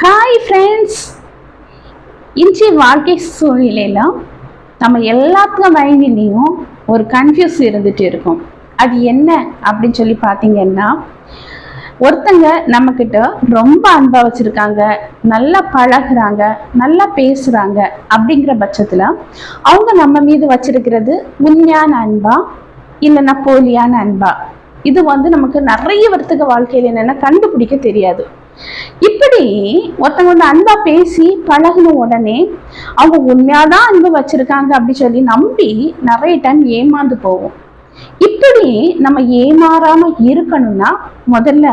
Hi friends இன்றைய வாழ்க்கை சூழ்நிலையில் நம்ம எல்லாத்துக்கும் மைண்ட்லேயும் ஒரு கன்ஃபியூஸ் இருந்துகிட்டு இருக்கும். அது என்ன அப்படின்னு சொல்லி பார்த்தீங்கன்னா ஒருத்தங்க நம்மக்கிட்ட ரொம்ப அன்பாக வச்சுருக்காங்க நல்லா பழகுறாங்க நல்லா பேசுகிறாங்க அப்படிங்கிற பட்சத்தில் அவங்க நம்ம மீது வச்சிருக்கிறது உண்மையான அன்பா இல்லைன்னா போலியான அன்பா? இது வந்து நமக்கு நிறைய வருத்தக வாழ்க்கையில் என்னென்னா கண்டுபிடிக்க தெரியாது. இப்படி ஒருத்தவங்க வந்து அன்பா பேசி பழகின உடனே அவங்க உண்மையாதான் அன்பு வச்சிருக்காங்க அப்படி சொல்லி நம்பி நிறைய டைம் ஏமாந்து போவோம். இப்படி நம்ம ஏமாறாம இருக்கணும்னா முதல்ல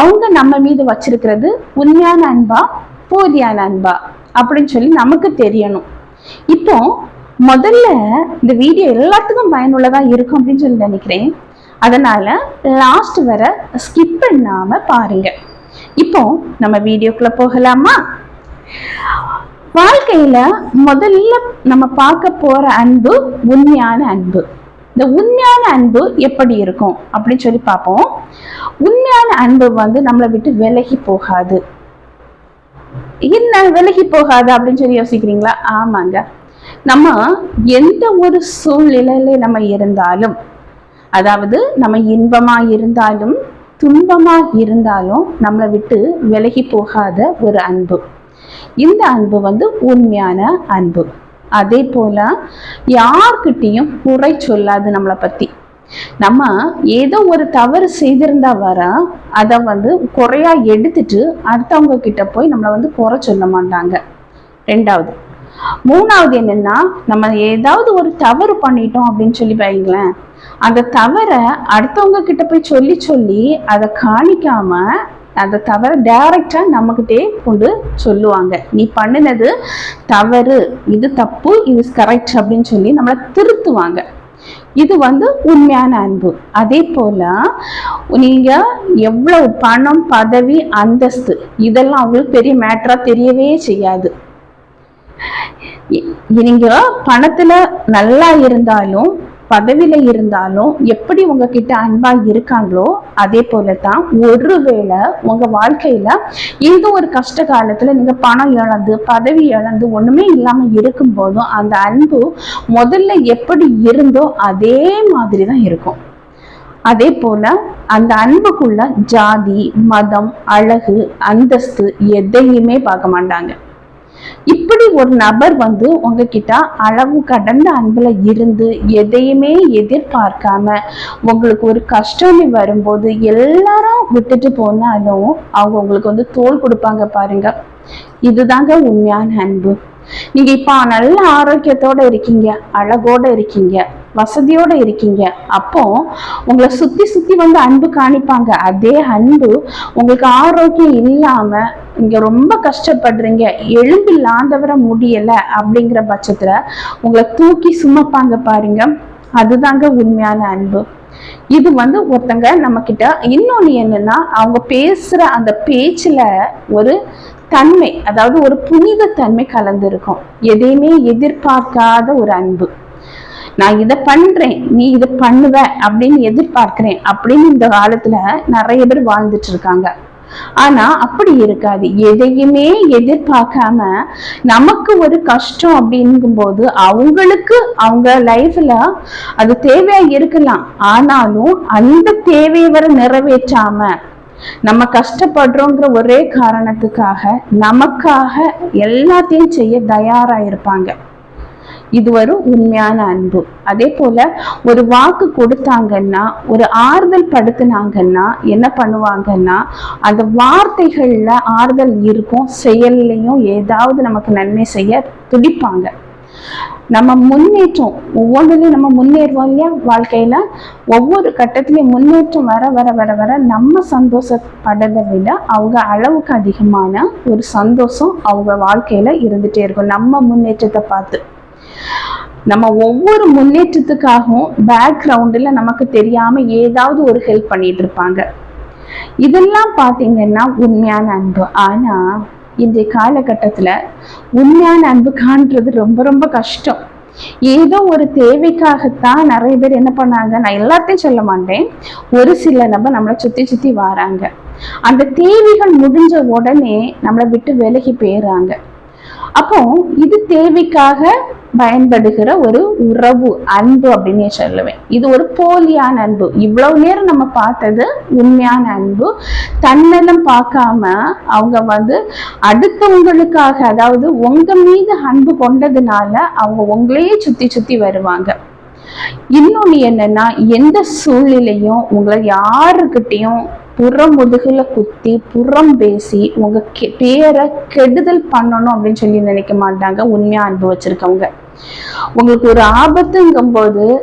அவங்க நம்ம மீது வச்சிருக்கிறது உண்மையான அன்பா போதியான அன்பா அப்படின்னு சொல்லி நமக்கு தெரியணும். இப்போ முதல்ல இந்த வீடியோ எல்லாத்துக்கும் பயனுள்ளதா இருக்கும் அப்படின்னு சொல்லி நினைக்கிறேன். அதனால லாஸ்ட் வர ஸ்கிப் பண்ணாம பாருங்க. இப்போ நம்ம வீடியோக்குள்ள போகலாமா? வாழ்க்கையில முதல்ல நம்ம பார்க்க போற அன்பு உண்மையான அன்பு. இந்த உண்மையான அன்பு எப்படி இருக்கும் அப்படின்னு சொல்லி பார்ப்போம். உண்மையான அன்பு வந்து நம்மளை விட்டு விலகி போகாது. என்ன விலகி போகாது அப்படின்னு சொல்லி யோசிக்கிறீங்களா? ஆமாங்க. நம்ம எந்த ஒரு சூழ்நிலையில நம்ம இருந்தாலும் அதாவது நம்ம இன்பமா இருந்தாலும் துன்பமாக இருந்தாலும் நம்மளை விட்டு விலகி போகாத ஒரு அன்பு. இந்த அன்பு வந்து உண்மையான அன்பு. அதே போல யார்கிட்டையும் குறை சொல்லாது நம்மளை பத்தி. நம்ம ஏதோ ஒரு தவறு செய்திருந்தா வர அதை வந்து குறையா எடுத்துட்டு அடுத்தவங்க கிட்ட போய் நம்மளை வந்து குறை சொல்ல மாட்டாங்க. ரெண்டாவது மூணாவது என்னன்னா நம்ம ஏதாவது ஒரு தவறு பண்ணிட்டோம் அப்படின்னு சொல்லி வைங்களேன் அந்த தவறை அடுத்தவங்க கிட்ட போய் சொல்லி சொல்லி அதை காணிக்காம அந்த தவறை டைரக்டா நம்மகிட்டே கொண்டு சொல்லுவாங்க. நீ பண்ணினது தவறு இது தப்பு இது கரெக்ட் அப்படின்னு சொல்லி நம்மளை திருத்துவாங்க. இது வந்து உண்மையான அன்பு. அதே போல நீங்க எவ்வளவு பணம் பதவி அந்தஸ்து இதெல்லாம் அவங்களுக்கு பெரிய மேட்டரா தெரியவே செய்யாது. நீங்க பணத்துல நல்லா இருந்தாலும் பதவியில இருந்தாலும் எப்படி உங்ககிட்ட அன்பா இருக்காங்களோ அதே போலதான் ஒருவேளை உங்க வாழ்க்கையில ஏதோ ஒரு கஷ்ட காலத்துல நீங்க பணம் இழந்து பதவி இழந்து ஒண்ணுமே இல்லாம இருக்கும் போதும் அந்த அன்பு முதல்ல எப்படி இருந்தோ அதே மாதிரி தான் இருக்கும். அதே போல அந்த அன்புக்குள்ள ஜாதி மதம் அழகு அந்தஸ்து எதையுமே பார்க்க மாட்டாங்க. இப்படி ஒரு நபர் வந்து உங்ககிட்ட அளவு கடந்த அன்பில் இருந்து எதையுமே எதிர்பார்க்காம உங்களுக்கு ஒரு கஷ்டம் வரும்போது எல்லாரும் விட்டுட்டு போனாலும் அவங்க உங்களுக்கு வந்து தோல் கொடுப்பாங்க பாருங்க. இதுதாங்க உண்மையான அன்பு. நீங்க இப்ப நல்ல ஆரோக்கியத்தோட இருக்கீங்க அழகோட இருக்கீங்க. வசதியோட இருக்கீங்க. அப்போ உங்களை சுத்தி சுத்தி வந்து அன்பு காணிப்பாங்க. அதே அன்பு உங்களுக்கு ஆரோக்கியம் இல்லாம நீங்கள் ரொம்ப கஷ்டப்படுறீங்க. எலும்பில்லாதவர முடியல அப்படிங்கிற பட்சத்துல உங்களை தூக்கி சுமப்பாங்க பாருங்க. அதுதாங்க உண்மையான அன்பு. இது வந்து ஒருத்தங்க நம்ம கிட்ட இன்னொன்னு என்னன்னா அவங்க பேசுற அந்த பேச்சுல ஒரு தன்மை அதாவது ஒரு புனித தன்மை கலந்து இருக்கும் எதையுமே எதிர்பார்க்காத ஒரு அன்பு. நான் இதை பண்றேன் நீ இதை பண்ணுவ அப்படின்னு எதிர்பார்க்கிறேன் அப்படின்னு இந்த காலத்துல நிறைய பேர் வாழ்ந்துட்டு இருக்காங்க. ஆனா அப்படி இருக்காது. எதையுமே எதிர்பார்க்காம நமக்கு ஒரு கஷ்டம் அப்படிங்கும்போது அவங்களுக்கு அவங்க லைஃப்ல அது தேவையா இருக்கலாம். ஆனாலும் அந்த தேவையை வர நிறைவேற்றாம நம்ம கஷ்டப்படுறோங்கிற ஒரே காரணத்துக்காக நமக்காக எல்லாத்தையும் செய்ய தயாரா இருப்பாங்க. இது ஒரு உண்மையான அன்பு. அதே போல ஒரு வாக்கு கொடுத்தாங்கன்னா ஒரு ஆறுதல் படுத்தினாங்கன்னா என்ன பண்ணுவாங்கன்னா அந்த வார்த்தைகள்ல ஆறுதல் இருக்கும் செயல்லையும் ஏதாவது நமக்கு நன்மை செய்ய துடிப்பாங்க. நம்ம முன்னேற்றம் ஒவ்வொன்றுலையும் நம்ம முன்னேறுவோம் இல்லையா? வாழ்க்கையில ஒவ்வொரு கட்டத்திலையும் முன்னேற்றம் வர வர வர வர நம்ம சந்தோஷப்படுறதை விட அவங்க அளவுக்கு அதிகமான ஒரு சந்தோஷம் அவங்க வாழ்க்கையில இருந்துட்டே இருக்கும். நம்ம முன்னேற்றத்தை பார்த்து. நம்ம ஒவ்வொரு முன்னேற்றத்துக்காகவும் பேக்ரவுண்டில் நமக்கு தெரியாம ஏதாவது ஒரு ஹெல்ப் பண்ணிட்டு இருப்பாங்க. இதெல்லாம் பார்த்தீங்கன்னா உண்மையான அன்பு. ஆனா இன்றைய காலகட்டத்தில் உண்மையான அன்பு காண்றது ரொம்ப ரொம்ப கஷ்டம். ஏதோ ஒரு தேவைக்காகத்தான் நிறைய பேர் என்ன பண்ணாங்க? நான் எல்லாத்தையும் சொல்ல மாட்டேன். ஒரு சில நபர் நம்மளை சுத்தி சுத்தி வராங்க. அந்த தேவைகள் முடிஞ்ச உடனே நம்மளை விட்டு விலகி போயிடுறாங்க. அப்போ இது தேவைக்காக பயன்படுகிற ஒரு உறவு அன்பு அப்படின்னு சொல்லுவேன். இது ஒரு போலியான அன்பு. இவ்வளவு நேரம் நம்ம பார்த்தது உண்மையான அன்பு. தன்னலம் பார்க்காம அவங்க வந்து அடுத்தவங்களுக்காக அதாவது உங்க மீது அன்பு கொண்டதுனால அவங்க உங்களையே சுத்தி சுத்தி வருவாங்க. இன்னொன்னு என்னன்னா எந்த சூழ்நிலையும் உங்களை யாருக்கிட்டையும் புறம் முதுகில் குத்தி புறம் பேசி உங்கள் கெ- பேரை கெடுதல் பண்ணணும் அப்படின்னு சொல்லி நினைக்க மாட்டாங்க. உண்மையாக அன்பு வச்சுருக்கவங்க உங்களுக்கு ஒரு ஆபத்துங்கும்போது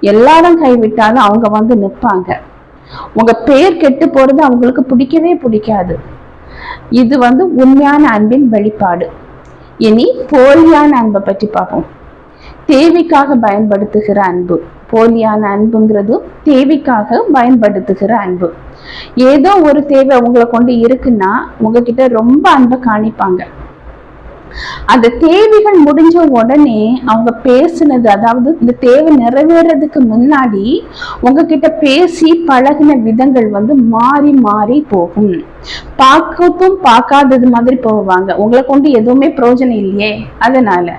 எல்லாரும் கைவிட்டாலும் அவங்க வந்து நிற்பாங்க உங்கள் பேர் கெட்டு போகிறது அவங்களுக்கு பிடிக்கவே பிடிக்காது. இது வந்து உண்மையான அன்பின் வெளிப்பாடு. இனி போலியான அன்பை பற்றி பார்ப்போம். தேவைக்காக பயன்படுத்துகிற அன்பு. போலியான அன்புங்கிறது தேவைக்காக பயன்படுத்துகிற அன்பு. ஏதோ ஒரு தேவை உங்களை கொண்டு இருக்குன்னா உங்ககிட்ட ரொம்ப அன்பை காணிப்பாங்க. அந்த தேவைகள் முடிஞ்ச உடனே அவங்க பேசுனது அதாவது இந்த தேவை நிறைவேறதுக்கு முன்னாடி உங்ககிட்ட பேசி பழகின விதங்கள் வந்து மாறி மாறி போகும். பார்க்கத்தும் பார்க்காதது மாதிரி போவாங்க. உங்களை கொண்டு எதுவுமே பிரயோஜனம் இல்லையே அதனால.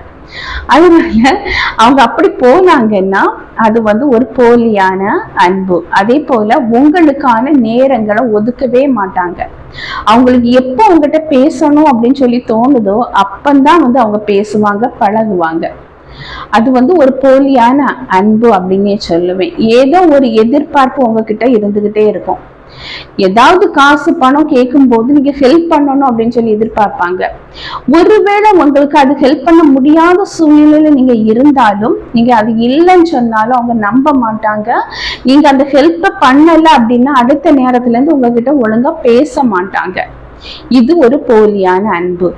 அதனால அவங்க அப்படி போனாங்கன்னா அது வந்து ஒரு போலியான அன்பு. அதே போல உங்களுக்கான நேரங்களை ஒதுக்கவே மாட்டாங்க. அவங்களுக்கு எப்போ உங்ககிட்ட பேசணும் அப்படின்னு சொல்லி தோணுதோ அப்பந்தான் வந்து அவங்க பேசுவாங்க பழகுவாங்க. அது வந்து ஒரு போலியான அன்பு அப்படின்னே சொல்லுவேன். ஏதோ ஒரு எதிர்பார்ப்பு உங்ககிட்ட இருந்துகிட்டே இருக்கும். ஏதாவது காசு பணம் கேட்கும்போது நீங்க ஹெல்ப் பண்ணணும் அப்படின்னு சொல்லி எதிர்பார்ப்பாங்க. ஒருவேளை உங்களுக்கு அது ஹெல்ப் பண்ண முடியாத சூழ்நிலையில நீங்க இருந்தாலும் நீங்க அது இல்லைன்னு சொன்னாலும் அவங்க நம்ப மாட்டாங்க. நீங்க அந்த ஹெல்ப்பை பண்ணல அப்படின்னா அடுத்த நேரத்துல இருந்து உங்ககிட்ட ஒழுங்கா பேச மாட்டாங்க. இது ஒரு போலியான அன்பு.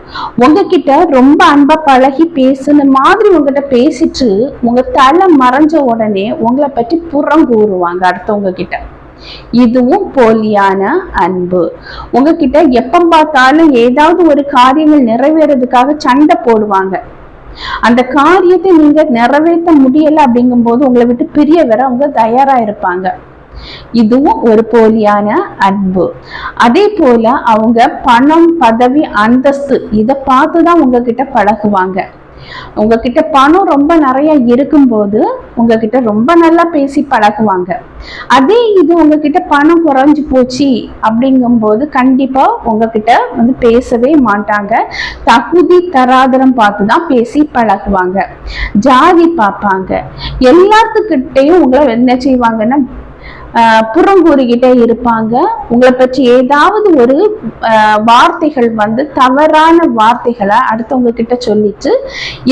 உங்ககிட்ட ரொம்ப அன்பா பழகி பேசுன மாதிரி உங்ககிட்ட பேசிட்டு உங்க தலை மறைஞ்ச உடனே உங்களை பற்றி புறம் கூறுவாங்க அடுத்தவங்க கிட்ட. இதுவும் போலியான அன்பு. உங்ககிட்ட எப்ப பார்த்தாலும் ஏதாவது ஒரு காரியங்கள் நிறைவேறதுக்காக சண்டை போடுவாங்க. அந்த காரியத்தை நீங்க நிறைவேற்ற முடியல அப்படிங்கும்போது உங்களை விட்டு பிரிய வர அவங்க தயாரா இருப்பாங்க. இதுவும் ஒரு போலியான அன்பு. அதே போல அவங்க பணம் பதவி அந்தஸ்து இதை பார்த்துதான் உங்ககிட்ட பழகுவாங்க. உங்ககிட்ட பணம் ரொம்ப நிறைய இருக்கும்போது உங்ககிட்ட ரொம்ப நல்லா பேசி பழகுவாங்க. அதே இது உங்ககிட்ட பணம் குறைஞ்சு போச்சு அப்படிங்கும்போது கண்டிப்பா உங்ககிட்ட வந்து பேசவே மாட்டாங்க. தகுதி தராதரம் பார்த்து தான் பேசி பழகுவாங்க. ஜாதி பார்ப்பாங்க. எல்லாத்துக்கிட்டையும் உங்களை என்ன செய்வாங்கன்னா புறம் கூறிக்கிட்டே இருப்பாங்க. உங்களை பற்றி ஏதாவது ஒரு வார்த்தைகள் வந்து தவறான வார்த்தைகளை அடுத்தவங்க கிட்ட சொல்லிட்டு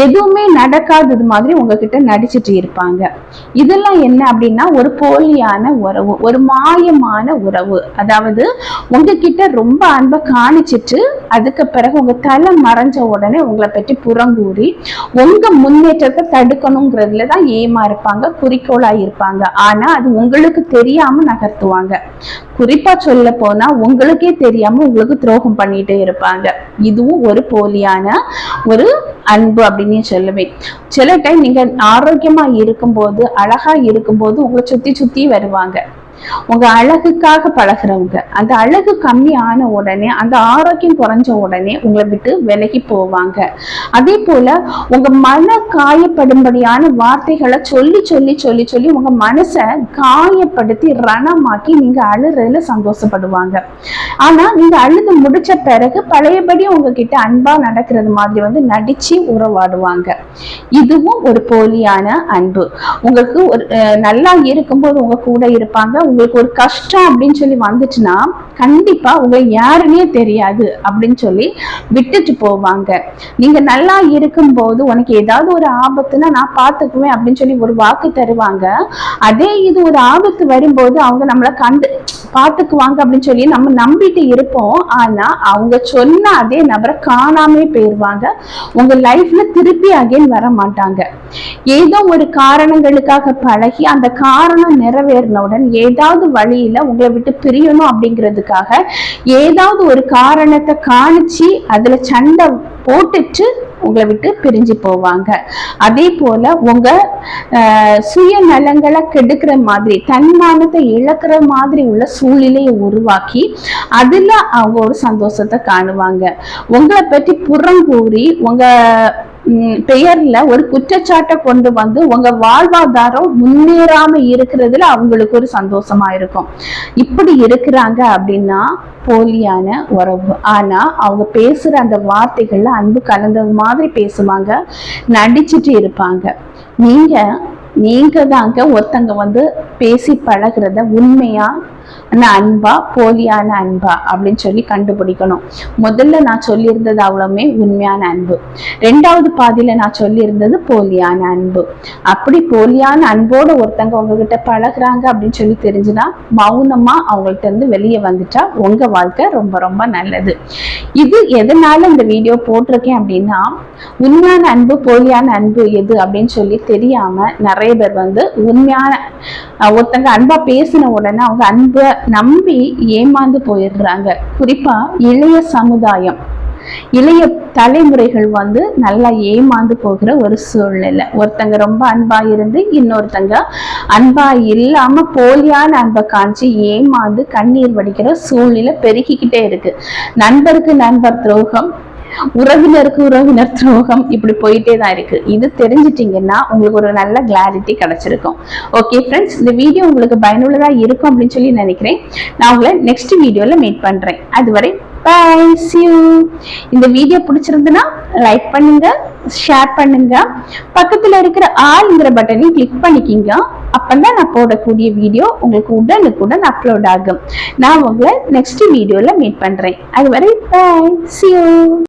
எதுவுமே நடக்காதது மாதிரி உங்ககிட்ட நடிச்சிட்டு இருப்பாங்க. இதெல்லாம் என்ன அப்படின்னா ஒரு போலியான உறவு ஒரு மாயமான உறவு. அதாவது உங்ககிட்ட ரொம்ப அன்பை காணிச்சிட்டு அதுக்கு பிறகு உங்க தலை மறைஞ்ச உடனே உங்களை பற்றி புறங்கூறி உங்க முன்னேற்றத்தை தடுக்கணுங்கிறதுல தான் ஏமா இருப்பாங்க குறிக்கோளா இருப்பாங்க. ஆனா அது உங்களுக்கு தெரியும். நகர்த்துவாங்க. குறிப்பா சொல்ல போனா உங்களுக்கே தெரியாம உங்களுக்கு துரோகம் பண்ணிட்டே இருப்பாங்க. இதுவும் ஒரு போலியான ஒரு அன்பு அப்படின்னு சொல்லுவேன். சில டைம் நீங்க ஆரோக்கியமா இருக்கும்போது அழகா இருக்கும்போது உங்களை சுத்தி சுத்தி வருவாங்க. உங்க அழகுக்காக பழகுறவங்க அந்த அழகு கம்மி ஆன உடனே அந்த ஆரோக்கியம் குறைஞ்ச உடனே உங்களை விட்டு விலகி போவாங்க. அதே போல உங்க மன காயப்படும்படியான வார்த்தைகளை சொல்லி சொல்லி சொல்லி சொல்லி உங்க மனசை காயப்படுத்தி ரணமாக்கி நீங்க அழுறதுல சந்தோஷப்படுவாங்க. ஆனா நீங்க அழுது முடிச்ச பிறகு பழையபடி உங்ககிட்ட அன்பா நடக்கிறது மாதிரி வந்து நடிச்சு உறவாடுவாங்க. இதுவும் ஒரு போலியான அன்பு. உங்களுக்கு ஒரு நல்லா இருக்கும்போது உங்க கூட இருப்பாங்க உங்களுக்கு ஒரு கஷ்டம் அப்படின்னு சொல்லி வந்துச்சுன்னா கண்டிப்பா உங்க யாருன்னே தெரியாது அப்படின்னு சொல்லி விட்டுட்டு போவாங்க. நீங்க நல்லா இருக்கும்போது உனக்கு ஏதாவது ஒரு ஆபத்துன்னா நான் பார்த்துக்குவேன் அப்படின்னு சொல்லி ஒரு வாக்கு தருவாங்க. அதே இது ஒரு ஆபத்து வரும்போது அவங்க நம்மளை கண்டு பார்த்துக்குவாங்க அப்படின்னு சொல்லி நம்ம நம்பிட்டு இருப்போம். ஆனா அவங்க சொன்ன அதே நபரை காணாமே போயிருவாங்க. உங்க லைஃப்ல திருப்பி அகைன் வர மாட்டாங்க. ஏதோ ஒரு காரணங்களுக்காக பழகி அந்த காரணம் நிறைவேறினவுடன் ஏதாவது வழியில உங்களை விட்டு பிரியணும் அப்படிங்கிறதுக்காக ஏதாவது ஒரு காரணத்தை காணிச்சு அதுல சண்டை போட்டுட்டு உங்களை விட்டு பிரிஞ்சு போவாங்க. அதே போல உங்க சுய நலங்களை கெடுக்கிற மாதிரி தன்மானத்தை இழக்கிற மாதிரி உள்ள சூழ்நிலையை உருவாக்கி அதுல அவங்க ஒரு சந்தோஷத்தை காணுவாங்க. உங்களை பற்றி புறம் கூறி உங்க பெயர்ல ஒரு குற்றச்சாட்டை கொண்டு வந்து உங்க வாழ்வாதாரம் முன்னேறாம இருக்கிறதுல அவங்களுக்கு ஒரு சந்தோஷமா இருக்கும். இப்படி இருக்கிறாங்க அப்படின்னா போலியான உறவு. ஆனா அவங்க பேசுற அந்த வார்த்தைகள்ல அன்பு கலந்த மாதிரி பேசுவாங்க நடிச்சுட்டு இருப்பாங்க. நீங்க நீங்க தாங்க ஒருத்தங்க வந்து பேசி பழகிறத உண்மையா அன்பா போலியான அன்பா அப்படின்னு சொல்லி கண்டுபிடிக்கணும். முதல்ல நான் சொல்லியிருந்தது அவ்வளவுமே உண்மையான அன்பு. ரெண்டாவது பாதியில நான் சொல்லியிருந்தது போலியான அன்பு. அப்படி போலியான அன்போடு ஒருத்தங்க உங்ககிட்ட பழகுறாங்க அப்படின்னு சொல்லி தெரிஞ்சுனா மௌனமா அவங்கள்ட்ட இருந்து வெளியே வந்துட்டா உங்க வாழ்க்கை ரொம்ப ரொம்ப நல்லது. இது எதனால இந்த வீடியோ போட்டிருக்கேன் அப்படின்னா உண்மையான அன்பு போலியான அன்பு எது அப்படின்னு சொல்லி தெரியாம நிறைய பேர் வந்து உண்மையான ஒருத்தங்க அன்பா பேசின உடனே அவங்க அன்பு நம்பி ஏமாந்து போயிடுறாங்க. குறிப்பா இளைய சமுதாயம். இளைய தலைமுறைகள் வந்து நல்லா ஏமாந்து போகிற ஒரு சூழ்நிலை. ஒருத்தங்க ரொம்ப அன்பா இருந்து இன்னொருத்தங்க அன்பா இல்லாம போலியான அன்பை காஞ்சி ஏமாந்து கண்ணீர் வடிக்கிற சூழ்நிலை பெருகிக்கிட்டே இருக்கு. நண்பருக்கு நண்பர் துரோகம் உறவினருக்கு உறவினர் துரோகம் இப்படி போயிட்டே தான் இருக்கு. இது தெரிஞ்சிட்டீங்கன்னா உங்களுக்கு ஒரு நல்ல கிளாரிட்டி கிடைச்சிருக்கும். ஓகே ஃப்ரெண்ட்ஸ் இந்த வீடியோ உங்களுக்கு பயனுள்ளதா இருக்கும் அப்படின்னு சொல்லி நினைக்கிறேன். நான் உங்களை நெக்ஸ்ட் வீடியோல மீட் பண்றேன். அதுவரை பாய் சியூ இந்த வீடியோ பிடிச்சிருந்துன்னா லைக் பண்ணுங்க ஷேர் பண்ணுங்க. பக்கத்துல இருக்கிற ஆளுங்கிற பட்டனையும் கிளிக் பண்ணிக்கிங்க. அப்பந்தான் நான் போடக்கூடிய வீடியோ உங்களுக்கு உடனுக்குடன் அப்லோட் ஆகும். நான் உங்களை நெக்ஸ்ட் வீடியோல மீட் பண்றேன். அதுவரை பாய் சியூ